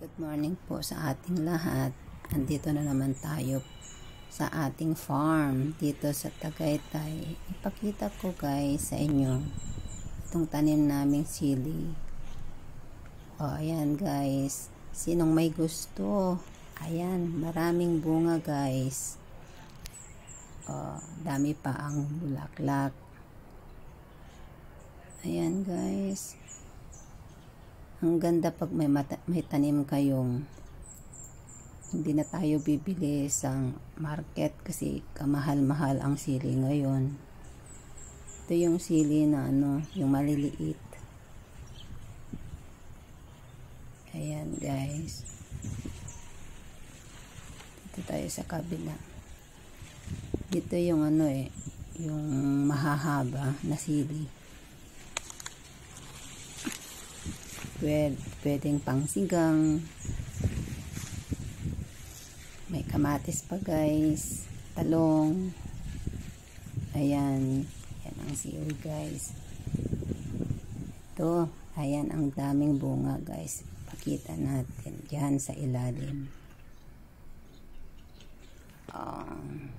Good morning po sa ating lahat. Andito na naman tayo sa ating farm dito sa Tagaytay. Ipakita ko guys sa inyo itong tanim naming sili. O ayan guys. Sinong may gusto? Ayan, maraming bunga guys. O, dami pa ang bulaklak. Ayan guys. Ang ganda pag may, mata, may tanim kayong hindi na tayo bibili sa market kasi kamahal-mahal ang sili ngayon. Ito yung sili na ano, yung maliliit. Ayan guys. Dito tayo sa kabila. Dito yung ano eh, yung mahahaba na sili. Pwede, pwedeng pangsigang. May kamatis pa guys. Talong. Ayan. Yan ang sili guys. Ito ayan ang daming bunga guys. Pakita natin dyan sa ilalim. Um,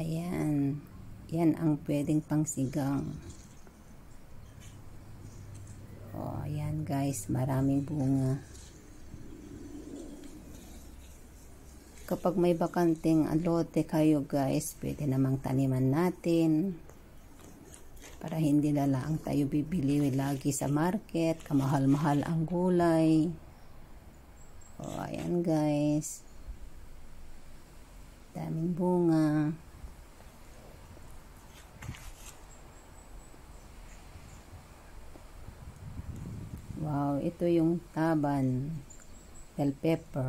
ayan. Yan ang pwedeng pangsigang Oh, ayan guys, maraming bunga. Kapag may bakanting alote kayo guys, pwede namang taniman natin. Para hindi na lang tayo bibili lagi sa market, kamahal-mahal ang gulay. Oh, ayan guys. Daming bunga. Wow, ito yung taban, bell pepper.